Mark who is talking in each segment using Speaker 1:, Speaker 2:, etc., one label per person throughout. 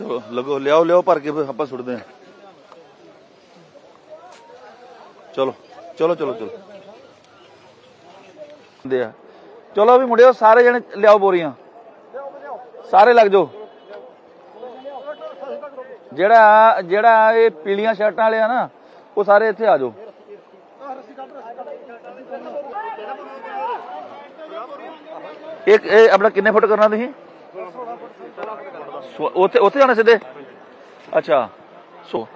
Speaker 1: ਚਲੋ, ਲਗੋ, ਲਿਆਓ ਲਿਆਓ ਭਰ ਕੇ ਫਿਰ ਆਪਾਂ ਸੁੱਟਦੇ ਹਾਂ। ਚਲੋ ਚਲੋ ਚਲੋ ਚਲੋ। ਦੇ ਆ। ਚਲੋ ਵੀ ਮੁੰਡਿਓ, ਸਾਰੇ ਜਣੇ ਲਿਆਓ ਬੋਰੀਆਂ। ਸਾਰੇ ਲੱਗ ਜਾਓ। ਜਿਹੜਾ ਜਿਹੜਾ ਇਹ ਪੀਲੀਆਂ ਸ਼ਰਟਾਂ ਵਾਲੇ ਆ ਨਾ, ਉਹ ਸਾਰੇ ਇੱਥੇ ਆ ਜਾਓ। ਇੱਕ, ਇਹ ਆਪਣਾ ਕਿੰਨੇ ਫੁੱਟ ਕਰਨਾ ਤੁਸੀਂ? ਸੋ- ਉੱਥੇ ਉੱਥੇ ਜਾਣਾ ਸਿੱਧੇ? ਅੱਛਾ, ਸੋ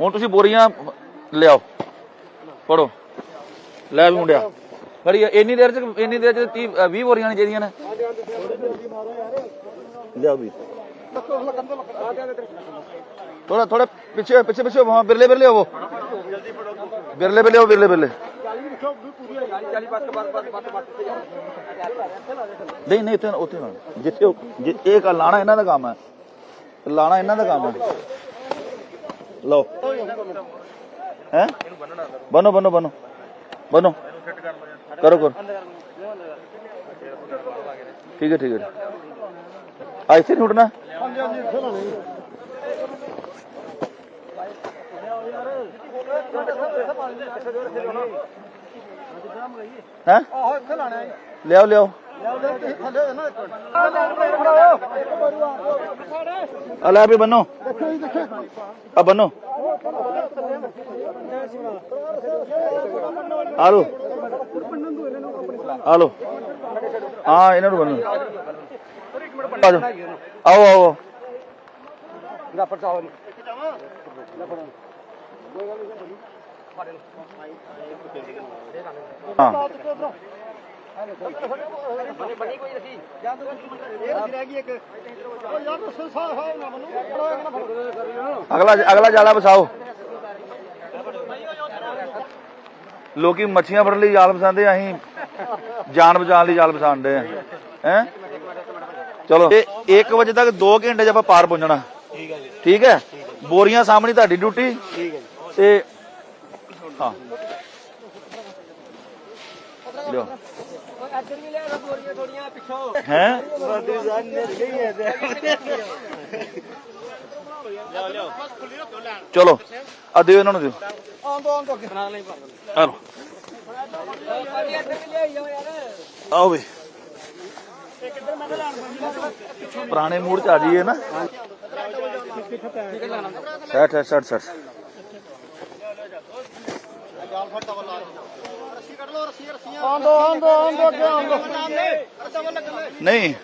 Speaker 1: ਹੁਣ ਤੁਸੀਂ ਬੋਰੀਆਂ ਲਿਆਓ। ਪੜੋ ਲੈ ਵੀ ਮੁੰਡਿਆ। ਫੜੀ ਇੰਨੀ ਦੇਰ ਚ, ਇੰਨੀ ਦੇਰ ਚ 30 20 ਬੋਰੀਆਂ ਨਹੀਂ ਚਾਹੀਦੀਆਂ ਨੇ। ਲਿਆਓ ਵੀ। ਥੋੜਾ ਥੋੜਾ ਪਿੱਛੇ ਪਿੱਛੇ ਪਿੱਛੇ ਬਿਰਲੇ ਬਿਰਲੇ ਹੋਵੋ ਬਿਰਲੇ ਬਿਰਲੇ ਹੋ ਬਿਰਲੇ ਬਿਰਲੇ। ਨਹੀਂ ਨਹੀਂ ਇੱਥੇ ਉੱਥੇ ਨਾ। ਜਿੱਥੇ ਉਹ- ਜਿ- ਇਹ ਕਾ ਲਾਣਾ ਇਹਨਾਂ ਦਾ ਕੰਮ ਹੈ। ਲਾਣਾ ਇਹਨਾਂ ਦਾ ਕੰਮ ਹੈ। ਲਓ। ਹੈ? ਬਨੋ ਬਨੋ ਬਨੋ। ਬਨੋ। ਕਰੋ ਕਰੋ। ਠੀਕ ਹੈ ਠੀਕ ਹੈ। ਆ ਇੱਥੇ ਨਹੀਂ ਉੱਡਣਾ? ਹੈ?
Speaker 2: ਆਹੋ ਇੱਥੇ ਲਾਣਾ ਹੈ
Speaker 1: ਲਿਆਓ ਲਿਆਓ। ਆ ਲੈ ਵੀ ਬੰਨੋ। ਆ ਬੰਨੋ। ਆ ਲੋ ਆ ਲੋ ਹਾਂ ਇਹਨਾਂ ਨੂੰ ਬੰਨੋ। ਆਓ ਆਓ
Speaker 2: ਦਾ ਪਰਚਾਓ ਨਹੀਂ
Speaker 1: ਅਗਲਾ ਅਗਲਾ ਜਾਲਾ ਬਸਾਓ ਲੋਕੀ ਮੱਛੀਆਂ ਫੜਨ ਲਈ ਜਾਲ ਬਸਾਉਂਦੇ ਅਸੀਂ ਜਾਨ ਬਚਾਉਣ ਲਈ ਜਾਲ ਬਸਾਉਂਦੇ ਆ। ਹੈ? ਚਲੋ। ਤੇ 1 ਵਜੇ ਤੱਕ 2 ਘੰਟੇ ਚ ਆਪਾਂ ਪਾਰ ਪਹੁੰਚਣਾ। ਠੀਕ ਹੈ? ਠੀਕ ਹੈ ਬੋਰੀਆਂ ਸਾਹਮਣੇ ਤੁਹਾਡੀ ਡਿਊਟੀ। ਠੀਕ ਹੈ ਤੇ ਹਾਂ ਲਿਓ
Speaker 2: ਇੱਧਰ ਵੀ ਲੈ ਬੋਰੀਆਂ ਥੋੜੀਆਂ ਪਿੱਛੋਂ
Speaker 1: ਹੈ ਚਲੋ ਆ ਦਿਓ ਇਹਨਾਂ ਨੂੰ ਦਿਓ
Speaker 2: ਆਉਂ ਦੋ ਆਉਂ ਦੋ ਅੱਗੇ ਬਣਾ ਲਈ ਪਾ
Speaker 1: ਆ ਲਓ
Speaker 2: ਇੱਧਰ ਵੀ ਲੈ ਜਾਓ ਯਾਰ
Speaker 1: ਆਓ ਵੇ ਪੁਰਾਣੇ ਮੂਡ ਚ ਆ ਜਾਈਏ ਨਾ ਸੈਟ ਹੈ ਸੈਟ ਸੈਟ
Speaker 2: ਆਉਂ ਦੋ ਆਉਂ ਦੋ ਆਉਂ ਦੋ ਅੱਗੇ ਆਉਂ ਦੋ
Speaker 1: ਨਹੀਂ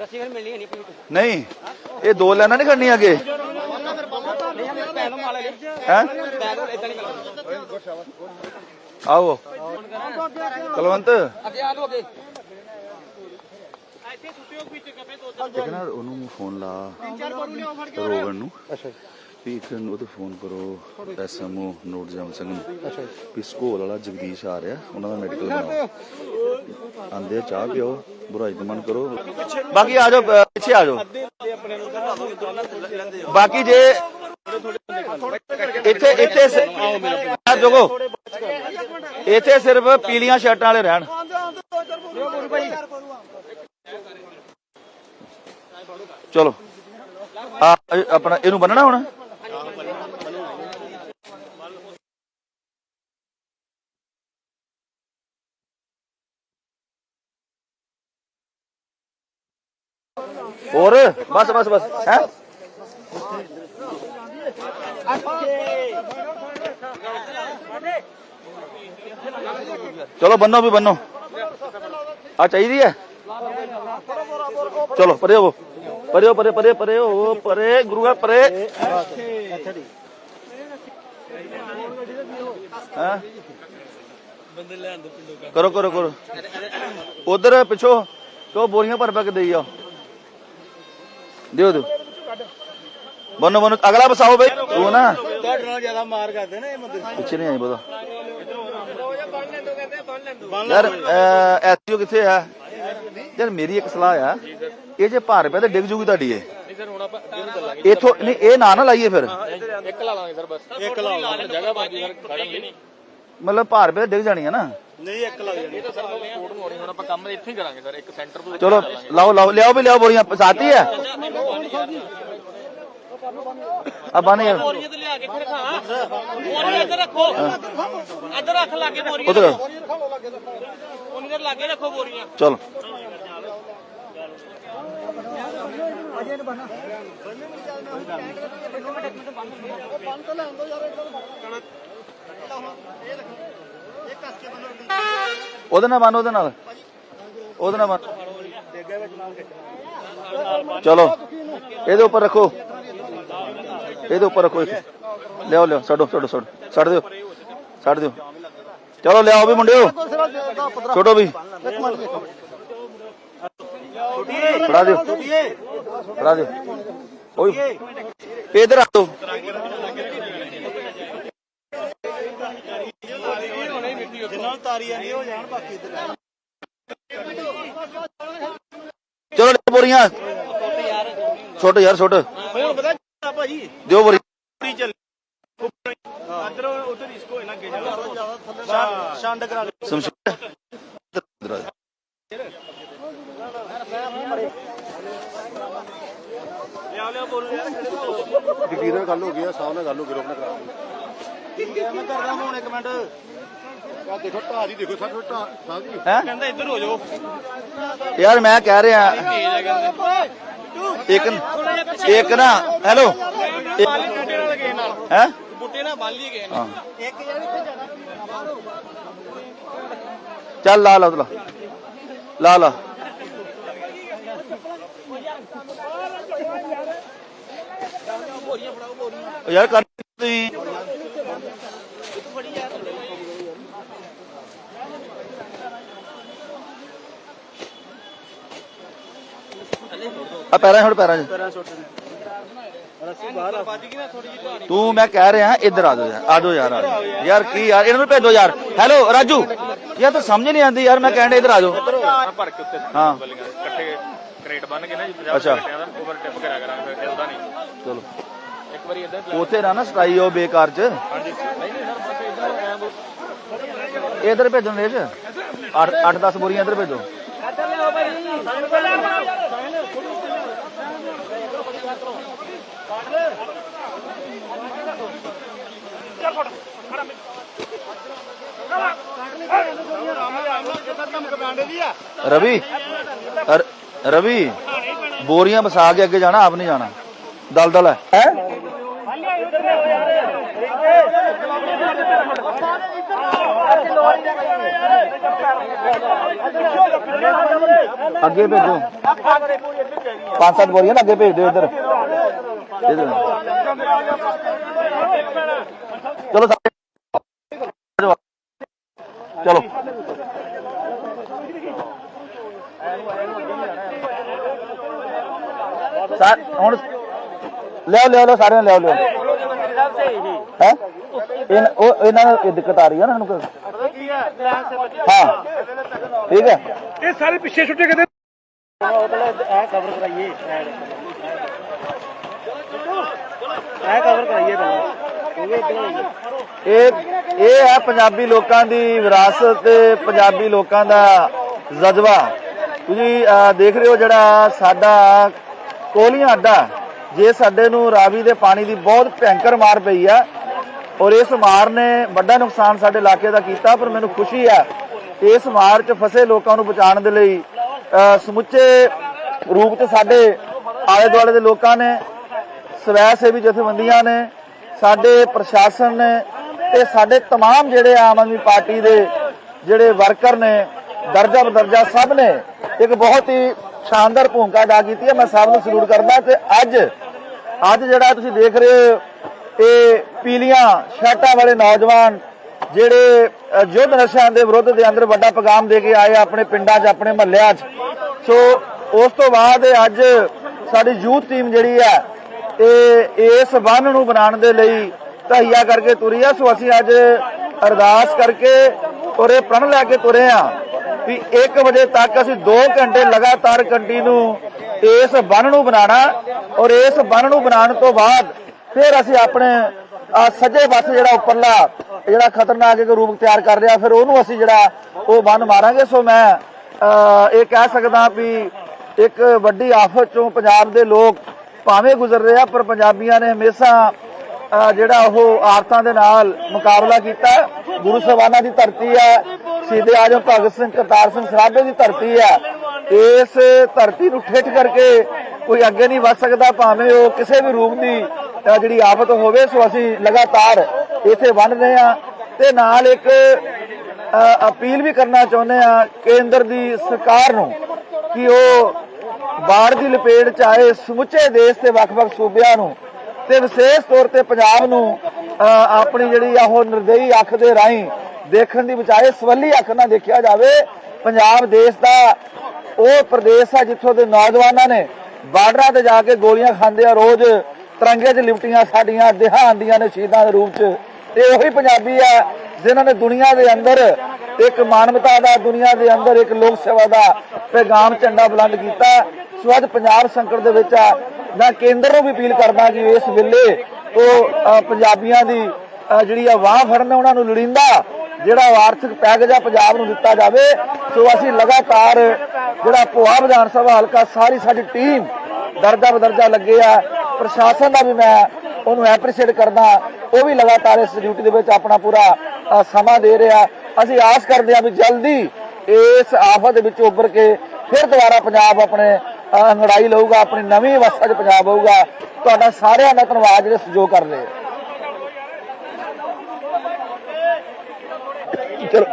Speaker 2: ਰੱਸੀ ਫਿਰ ਮਿਲਣੀ ਨਹੀਂ ਪਈ
Speaker 1: ਨਹੀਂ ਇਹ ਦੋ ਲਾਈਨਾਂ ਨਹੀਂ ਖੜਨੀਆਂ ਅੱਗੇ।
Speaker 2: ਲੈ
Speaker 1: ਹੈ? ਆਓ। ਕਲਵੰਤ।
Speaker 2: ਅੱਗੇ ਆ ਅੱਗੇ।
Speaker 1: ਉਹਨੂੰ ਫੋਨ ਲਾ। ਰੋਵਣ ਨੂੰ। ਵੀ ਇੱਕ ਨੂੰ ਉਹਦੇ ਫੋਨ ਕਰੋ ਐਸਐਮਓ ਨੋਟ ਜਮ ਸਿੰਘ ਨੂੰ। ਵੀ ਸਕੋਲ ਵਾਲਾ ਜਗਦੀਸ਼ ਆ ਰਿਹਾ ਉਹਨਾਂ ਦਾ ਮੈਡੀਕਲ ਬਣਾਓ। ਆਂਦੇ ਚਾਹ ਪਿਓ ਬੁਰਾਈ ਦਾ ਮਨ ਕਰੋ। ਬਾਕੀ ਆ ਜਾਓ ਪਿੱਛੇ ਆ ਜਾਓ। ਬਾਕੀ ਜੇ ਇੱਥੇ ਇੱਥੇ ਆ ਜੋਗੋ। ਇੱਥੇ ਸਿਰਫ ਪੀਲੀਆਂ ਸ਼ਰਟਾਂ ਵਾਲੇ ਰਹਿਣ। ਚਲੋ। ਆਪਣਾ ਇਹਨੂੰ ਬੰਨਣਾ ਹੁਣ? ਹੋਰ, ਬਸ ਬਸ ਬਸ, ਹੈ? ਚਲੋ, ਬੰਨੋ ਵੀ, ਬੰਨੋ। ਆ ਚਾਹੀਦੀ ਹੈ? ਚਲੋ, ਪਰੇ ਹੋ। ਪਰੇ ਹੋ, ਪਰੇ ਪਰੇ ਪਰੇ ਹੋ, ਪਰੇ, ਗੁਰੂ ਹੈ ਪਰੇ। ਹਾਂ? ਕਰੋ ਕਰੋ ਕਰੋ। ਉਧਰ ਪਿੱਛੋਂ ਤੋ ਬੋਰੀਆਂ ਭਰ ਭਰ ਕੇ ਦੇਈ ਆ ਦਿਓ ਦਿਓ ਬੰਨੋ ਬੰਨੋ, ਅਗਲਾ ਬਸਾਓ ਬਈ। ਤੂੰ ਨਾ।
Speaker 2: ਤੁਹਾਡੇ ਨਾਲ ਜ਼ਿਆਦਾ ਮਾਰ ਕਰਦੇ ਨੇ ਇਹ ਬੰਦੇ
Speaker 1: ਪਿੱਛੇ ਨਹੀਂ ਆਈ ਪਤਾ ਯਾਰ ਐਸਯੂ ਕਿੱਥੇ ਆ? ਯਾਰ, ਮੇਰੀ ਇੱਕ ਸਲਾਹ ਆ। ਇਹ ਜੇ ਭਾਰ ਪਿਆ ਤੇ ਡਿੱਗ ਜੂਗੀ ਤੁਹਾਡੀ ਇਹ। ਇਥੋਂ ਨਹੀਂ, ਇਹ ਨਾ ਨਾ ਲਾਈਏ ਫਿਰ।
Speaker 2: ਇੱਕ ਲਾ ਲਾਂਗੇ ਸਰ ਬਸ। ਇੱਕ ਲਾ ਲਾਂਗੇ। ਜਗ੍ਹਾ ਬਾਕੀ ਸਰ ਖੜਨ ਲਈ।
Speaker 1: ਮਤਲਬ ਭਾਰ ਪੇ ਡਿੱਗ ਜਾਣੀ ਹੈ ਨਾ।
Speaker 2: ਨਹੀਂ ਇੱਕ ਲੱਗ ਜਾਣੀ।
Speaker 3: ਇਹ ਤਾਂ ਸਰ ਕੋਡ ਮੋੜੀ ਹੁਣ ਆਪਾਂ ਕੰਮ ਇੱਥੇ ਹੀ ਕਰਾਂਗੇ ਸਰ ਇੱਕ ਸੈਂਟਰ ਤੋਂ
Speaker 1: ਚਲੋ ਲਾਓ ਲਾਓ ਲਿਆਓ ਵੀ ਲਿਆਓ ਬੋਰੀਆਂ ਪਸਾਤੀ ਹੈ। ਆ ਬਣ ਯਾਰ।
Speaker 3: ਬੋਰੀਆਂ ਤੇ ਲਿਆ ਕੇ ਇੱਥੇ ਰਖਾ। ਬੋਰੀਆਂ ਇੱਧਰ ਰੱਖੋ। ਇੱਧਰ ਰੱਖ ਲਾਗੇ ਬੋਰੀਆਂ।
Speaker 1: ਉਧਰ।
Speaker 3: ਉਹਨਾਂ ਦੇ ਲਾਗੇ ਰੱਖੋ ਬੋਰੀਆਂ।
Speaker 1: ਚਲੋ।
Speaker 2: ਬੰਦ ਤਾਂ ਲੈਣ ਦੋ ਯਾਰ ਇਹ ਕੱਸ ਕੇ ਬੰਨੋ
Speaker 1: ਉਹਦੇ ਨਾਲ ਬੰਨ, ਉਹਦੇ ਨਾਲ। ਉਹਦੇ ਨਾਲ ਬੰਨ। ਚਲੋ, ਇਹਦੇ ਉੱਪਰ ਰੱਖੋ। ਇਹਦੇ ਉੱਪਰ ਰੱਖੋ ਇੱਕ। ਲਿਆਓ ਲਿਆਓ, ਛੱਡੋ ਛੱਡੋ ਛੱਡੋ। ਛੱਡ ਦਿਓ। ਛੱਡ ਦਿਓ। ਚਲੋ, ਲਿਆਓ ਵੀ ਮੁੰਡਿਓ। ਛੋਟੋ ਵੀ। ਫੜਾ ਦਿਓ। ਫੜਾ ਦਿਓ। ਓਏ ਇਧਰ ਆ ਦਿਓ
Speaker 2: ਜਿੰਨਾਂ ਨੂੰ ਤਾਰੀ ਆਂਦੀ ਉਹ ਜਾਣ ਬਾਕੀ ਇੱਧਰ ਲੈ
Speaker 1: ਚਲੋ ਲਿਆਓ ਬੋਰੀਆਂ। ਛੋਟੇ ਯਾਰ ਛੋਟੇ।
Speaker 2: ਹੁਣ ਪਤਾ ਕੀ ਭਾਜੀ
Speaker 1: ਦਿਓ ਬੋਰੀ।
Speaker 2: ਪੂਰੀ ਚੱਲ ਅੰਦਰ ਉਧਰ ਇਸਕੋ ਇਹਨਾਂ ਅੱਗੇ ਜਾ। ਛੰਡ ਕਰਾ ਲੈ
Speaker 1: ਸਮਸ਼ੇਰ ਇਧਰ ਆ ਜਾ।
Speaker 2: ਲਿਆ ਲਿਆ ਬੋਲ ਯਾਰ
Speaker 4: ਡਿਗਰੀ ਨਾਲ ਗੱਲ ਹੋ ਗਈ ਆ ਸਾਹਿਬ ਨਾਲ ਗੱਲ ਹੋ ਗਈ ਰੋਕਣਾ ਕਰਾ
Speaker 2: ਮੈਂ ਕਰਦਾ ਹੁਣ ਇੱਕ ਮਿੰਟ।
Speaker 4: ਆ ਦੇਖੋ ਢਾਹ ਦੀ ਦੇਖੋ ਸਰ ਢਾਹ ਸਾਹਿਬ ਜੀ
Speaker 1: ਹੈਂ?
Speaker 2: ਕਹਿੰਦਾ ਇੱਧਰ ਹੋ ਜਾਓ।
Speaker 1: ਯਾਰ ਮੈਂ ਕਹਿ ਰਿਹਾ ਇੱਕ ਇੱਕ ਨਾ ਹੈਲੋ।
Speaker 2: ਬੂਟੇ ਨਾਲ ਗਏ ਨਾਲ।
Speaker 1: ਹੈ?
Speaker 3: ਬੁੱਟੇ ਨਾਲ ਬੰਨ ਲਈ ਗਏ। ਨੇ
Speaker 1: ਹਾਂ।
Speaker 2: ਇੱਕ ਜਣ ਇੱਥੇ ਜਾਣਾ
Speaker 1: ਚੱਲ ਲਾ ਲਾ ਉਹਦਾ ਲਾ ਲਾ। ਯਾਰ ਕਰ ਤੁਸੀਂ ਆ ਪੈਰਾਂ ਛੋੜ, ਪੈਰਾਂ 'ਚ
Speaker 2: ਪੈਰਾਂ ਸੁੱਟ ਰੱਸੀ ਬਾਹਰ ਆ
Speaker 3: ਵੱਜ ਗਈ ਨਾ ਥੋੜੀ ਜਿਹੀ ਢਾਣੀ
Speaker 1: ਤੂੰ ਮੈਂ ਕਹਿ ਰਿਹਾ, ਇੱਧਰ ਆ ਜਾਓ ਯਾਰ, ਆ ਜਾਓ ਯਾਰ, ਆ ਜਾਓ। ਯਾਰ ਕੀ ਯਾਰ, ਇਹਨਾਂ ਨੂੰ ਭੇਜੋ ਯਾਰ। ਹੈਲੋ ਰਾਜੂ। ਯਾਰ ਤਾਂ ਸਮਝ ਨਹੀਂ ਆਉਂਦੀ ਯਾਰ, ਮੈਂ ਕਹਿਣ ਡਿਆ ਇੱਧਰ ਆ ਜਾਓ।
Speaker 3: ਆ ਭਰ ਕੇ ਉੱਤੇ
Speaker 1: ਹਾਂ।
Speaker 3: ਬੱਲੀਆਂ ਇਕੱਠੇ ਕਰੇਟ ਬੰਨ ਕੇ ਨਾ ਜੀ 50
Speaker 1: ਅੱਛਾ।
Speaker 3: ਘੰਟਿਆਂ ਦਾ ਓਵਰ ਟਿਪ ਕਰਿਆ ਕਰਾਂਗੇ ਫਿਰ ਹਿਲਦਾ ਨਹੀਂ
Speaker 1: ਚਲੋ।
Speaker 3: ਇੱਕ ਵਾਰੀ ਇਦਾਂ
Speaker 1: ਉੱਥੇ ਨਾ ਨਾ ਸਟਾਈ ਉਹ ਬੇਕਾਰ ਚ।
Speaker 3: ਹਾਂਜੀ ਨਹੀਂ ਨਹੀਂ ਸਰ ਬਸ ਇਦਾਂ ਐਂ
Speaker 1: ਇਧਰ ਭੇਜਣ ਦੇ ਚ 8 8 10 ਬੋਰੀਆਂ ਇਧਰ ਭੇਜੋ। ਰਵੀ ਰ- ਰਵੀ, ਬੋਰੀਆਂ ਵਸਾ ਕੇ ਅੱਗੇ ਜਾਣਾ, ਆਪ ਨਹੀਂ ਜਾਣਾ। ਦਲ ਦਲ ਹੈ? ਅੱਗੇ ਭੇਜੋ। ਪੰਜ ਸੱਤ ਬੋਰੀਆਂ ਨਾ ਅੱਗੇ ਭੇਜ ਦਿਓ ਇੱਧਰ। ਇੱਧਰ। ਚਲੋ ਸਾਰੇ ਚਲੋ ਸਰ ਹੁਣ ਲਿਆਓ ਲਿਆਓ ਲਿਆਓ ਸਾਰਿਆਂ ਨੂੰ ਲਿਆਓ ਲਿਆਓ ਹੈ ਉਹ ਇਹਨਾਂ ਨੂੰ ਇਹ ਦਿੱਕਤ ਆ ਰਹੀ ਹੈ ਨਾ ਇਹਨੂੰ ਹਾਂ ਠੀਕ ਹੈ
Speaker 2: ਇਹ ਸਾਰੇ ਪਿੱਛੇ ਛੁੱਟੇ ਕਿਤੇ ਇਹ ਇਹ
Speaker 1: ਹੈ ਪੰਜਾਬੀ ਲੋਕਾਂ ਦੀ ਵਿਰਾਸਤ ਤੇ ਪੰਜਾਬੀ ਲੋਕਾਂ ਦਾ ਜਜ਼ਬਾ। ਤੁਸੀਂ ਦੇਖ ਰਹੇ ਹੋ ਜਿਹੜਾ ਸਾਡਾ ਕੋਲੀਆਂ ਅੱਡਾ ਜੇ ਸਾਡੇ ਨੂੰ ਰਾਵੀ ਦੇ ਪਾਣੀ ਦੀ ਬਹੁਤ ਭੈਂਕਰ ਮਾਰ ਪਈ ਆ ਔਰ ਇਸ ਮਾਰ ਨੇ ਵੱਡਾ ਨੁਕਸਾਨ ਸਾਡੇ ਇਲਾਕੇ ਦਾ ਕੀਤਾ, ਪਰ ਮੈਨੂੰ ਖੁਸ਼ੀ ਹੈ ਇਸ ਮਾਰ 'ਚ ਫਸੇ ਲੋਕਾਂ ਨੂੰ ਬਚਾਉਣ ਦੇ ਲਈ ਸਮੁੱਚੇ ਰੂਪ 'ਚ ਸਾਡੇ ਆਲੇ ਦੁਆਲੇ ਦੇ ਲੋਕਾਂ ਨੇ, ਸਵੈ ਸੇਵੀ ਜਥੇਬੰਦੀਆਂ ਨੇ ਸਾਡੇ ਪ੍ਰਸ਼ਾਸਨ ਨੇ ਤੇ ਸਾਡੇ तमाम ਜਿਹੜੇ ਆਮ ਆਦਮੀ ਪਾਰਟੀ ਦੇ ਜਿਹੜੇ ਵਰਕਰ ਨੇ ਦਰਜਾ ਬਦਰਜਾ ਸਭ ਨੇ ਇੱਕ ਬਹੁਤ ਹੀ ਸ਼ਾਨਦਾਰ ਭੂਮਿਕਾ ਅਦਾ ਕੀਤੀ ਹੈ ਮੈਂ ਸਭ ਨੂੰ ਸਲੂਟ ਕਰਦਾ ਤੇ ਅੱਜ ਅੱਜ ਜਿਹੜਾ ਤੁਸੀਂ ਦੇਖ ਰਹੇ ਹੋ ਇਹ ਪੀਲੀਆਂ ਸ਼ਰਟਾਂ ਵਾਲੇ ਨੌਜਵਾਨ ਜਿਹੜੇ ਅ, ਯੁੱਧ ਨਸ਼ਿਆਂ ਦੇ ਵਿਰੁੱਧ ਦੇ ਅੰਦਰ ਵੱਡਾ ਪੈਗਾਮ ਦੇ ਕੇ ਆਏ ਆ ਆਪਣੇ ਪਿੰਡਾਂ 'ਚ ਆਪਣੇ ਮਹੱਲਿਆਂ 'ਚ ਸੋ ਉਸ ਤੋਂ ਬਾਅਦ ਅੱਜ ਸਾਡੀ ਯੂਥ ਟੀਮ ਜਿਹੜੀ ਹੈ ਇਹ ਇਸ ਬੰਨ ਨੂੰ ਬਣਾਉਣ ਦੇ ਲਈ ਧਈਆ ਕਰਕੇ ਤੁਰੀ ਆ। ਸੋ ਅਸੀਂ ਅੱਜ ਅਰਦਾਸ ਕਰਕੇ ਔਰ ਇਹ ਪ੍ਰਣ ਲੈ ਕੇ ਤੁਰੇ ਆ ਵੀ 1 ਵਜੇ ਤੱਕ ਅਸੀਂ 2 ਘੰਟੇ ਲਗਾਤਾਰ ਕੰਟੀਨਿਊ ਇਸ ਬੰਨ ਨੂੰ ਬਣਾਉਣਾ ਔਰ ਇਸ ਬੰਨ ਨੂੰ ਬਣਾਉਣ ਤੋਂ ਬਾਅਦ ਫਿਰ ਅਸੀਂ ਆਪਣੇ ਅਹ ਸੱਜੇ ਪਾਸੇ ਜਿਹੜਾ ਉੱਪਰਲਾ, ਜਿਹੜਾ ਖਤਰਨਾਕ ਇੱਕ ਰੂਪ ਤਿਆਰ ਕਰ ਰਿਹਾ ਫਿਰ ਉਹਨੂੰ ਅਸੀਂ ਜਿਹੜਾ ਉਹ ਬੰਨ ਮਾਰਾਂਗੇ। ਸੋ ਮੈਂ ਇਹ ਕਹਿ ਸਕਦਾ ਵੀ ਇੱਕ ਵੱਡੀ ਆਫਤ ਚੋਂ ਪੰਜਾਬ ਦੇ ਲੋਕ ਭਾਵੇਂ ਗੁਜ਼ਰ ਰਿਹਾ, ਪਰ ਪੰਜਾਬੀਆਂ ਨੇ ਹਮੇਸ਼ਾ ਜਿਹੜਾ ਉਹ ਆਰਤਾਂ ਦੇ ਨਾਲ ਮੁਕਾਬਲਾ ਕੀਤਾ ਗੁਰੂ ਸਾਹਿਬਾਨਾਂ ਦੀ ਧਰਤੀ ਹੈ, ਸ਼ਹੀਦ ਆਜਮ ਭਗਤ ਸਿੰਘ, ਕਰਤਾਰ ਸਿੰਘ ਸਰਾਭੇ ਦੀ ਧਰਤੀ ਹੈ। ਇਸ ਧਰਤੀ ਨੂੰ ਠੇਠ ਕਰਕੇ ਕੋਈ ਅੱਗੇ ਨਹੀਂ ਵੱਧ ਸਕਦਾ, ਭਾਵੇਂ ਉਹ ਕਿਸੇ ਵੀ ਰੂਪ ਦੀ ਜਿਹੜੀ ਆਫਤ ਹੋਵੇ, ਸੋ ਅਸੀਂ ਲਗਾਤਾਰ ਇੱਥੇ ਬਣ ਰਹੇ ਹਾਂ। ਤੇ ਨਾਲ ਇੱਕ ਅਪੀਲ ਵੀ ਕਰਨਾ ਚਾਹੁੰਦੇ ਆ ਕੇਂਦਰ ਦੀ ਸਰਕਾਰ ਨੂੰ ਕਿ ਉਹ ਬਾੜ ਦੀ ਲਪੇਟ ਚ ਆਏ ਸਮੁੱਚੇ ਦੇਸ਼ ਤੇ ਵੱਖ-ਵੱਖ ਸੂਬਿਆਂ ਨੂੰ ਤੇ ਵਿਸ਼ੇਸ਼ ਤੌਰ ਤੇ ਪੰਜਾਬ ਨੂੰ ਆਪਣੀ ਜਿਹੜੀ ਆ ਉਹ ਨਿਰਦਈ ਅੱਖ ਦੇ ਰਾਹੀਂ ਦੇਖਣ ਦੀ ਬਚਾਏ ਸਵੱਲੀ ਅੱਖ ਨਾਲ ਦੇਖਿਆ ਜਾਵੇ, ਪੰਜਾਬ ਦੇਸ਼ ਦਾ ਉਹ ਪ੍ਰਦੇਸ਼ ਆ ਜਿੱਥੋਂ ਦੇ ਨੌਜਵਾਨਾਂ ਨੇ ਬਾਰਡਰਾਂ ਤੇ ਜਾ ਕੇ ਗੋਲੀਆਂ ਖਾਂਦੇ ਆ, ਰੋਜ਼ ਤਿਰੰਗੇ 'ਚ ਲਿਪਟੀਆਂ ਸਾਡੀਆਂ, ਦੇਹਾਂ ਆਂਦੀਆਂ ਨੇ ਸ਼ਹੀਦਾਂ ਦੇ ਰੂਪ 'ਚ। ਤੇ ਉਹੀ ਪੰਜਾਬੀ ਆ ਜਿਨ੍ਹਾਂ ਨੇ ਦੁਨੀਆ ਦੇ ਅੰਦਰ ਇੱਕ ਮਾਨਵਤਾ ਦਾ, ਦੁਨੀਆ ਦੇ ਅੰਦਰ ਇੱਕ ਲੋਕ ਸੇਵਾ ਦਾ ਪੈਗਾਮ ਝੰਡਾ ਬੁਲੰਦ ਕੀਤਾ। ਸੋ ਅੱਜ ਪੰਜਾਬ ਸੰਕਟ ਦੇ ਵਿੱਚ ਆ, ਮੈਂ ਕੇਂਦਰ ਨੂੰ ਵੀ ਅਪੀਲ ਕਰਦਾ ਕਿ ਇਸ ਵੇਲੇ ਉਹ ਪੰਜਾਬੀਆਂ ਦੀ ਜਿਹੜੀ ਆ ਵਾਹ ਫੜਨ, ਉਹਨਾਂ ਨੂੰ ਲੋੜੀਂਦਾ ਜਿਹੜਾ ਉਹ ਆਰਥਿਕ ਪੈਕੇਜ ਆ ਪੰਜਾਬ ਨੂੰ ਦਿੱਤਾ ਜਾਵੇ। ਸੋ ਅਸੀਂ ਲਗਾਤਾਰ ਜਿਹੜਾ ਭੋਆ ਵਿਧਾਨ ਸਭਾ ਹਲਕਾ, ਸਾਰੀ ਸਾਡੀ ਟੀਮ ਦਰਜਾ ਬਦਰਜਾ ਲੱਗੇ ਆ। ਪ੍ਰਸ਼ਾਸਨ ਦਾ ਵੀ ਮੈਂ ਉਹਨੂੰ ਐਪਰੀਸ਼ੀਏਟ ਕਰਦਾ। ਉਹ ਵੀ ਲਗਾਤਾਰ ਇਸ ਡਿਊਟੀ ਦੇ ਵਿੱਚ ਆਪਣਾ ਪੂਰਾ ਸਮਾਂ ਦੇ ਰਿਹਾ। ਅਸੀਂ ਆਸ ਕਰਦੇ ਹਾਂ ਵੀ ਜਲਦੀ ਇਸ ਆਫਤ ਦੇ ਵਿੱਚ ਉੱਭਰ ਕੇ ਫਿਰ ਦੁਬਾਰਾ ਪੰਜਾਬ ਆਪਣੇ ਅੰਗੜਾਈ ਲਊਗਾ, ਆਪਣੀ ਨਵੀਂ ਅਵਸਥਾ 'ਚ ਪੰਜਾਬ ਆਊਗਾ ਤੁਹਾਡਾ ਸਾਰਿਆਂ ਦਾ ਧੰਨਵਾਦ ਜਿਹੜੇ ਸਹਿਯੋਗ ਕਰ ਰਹੇ। ਚਲੋ।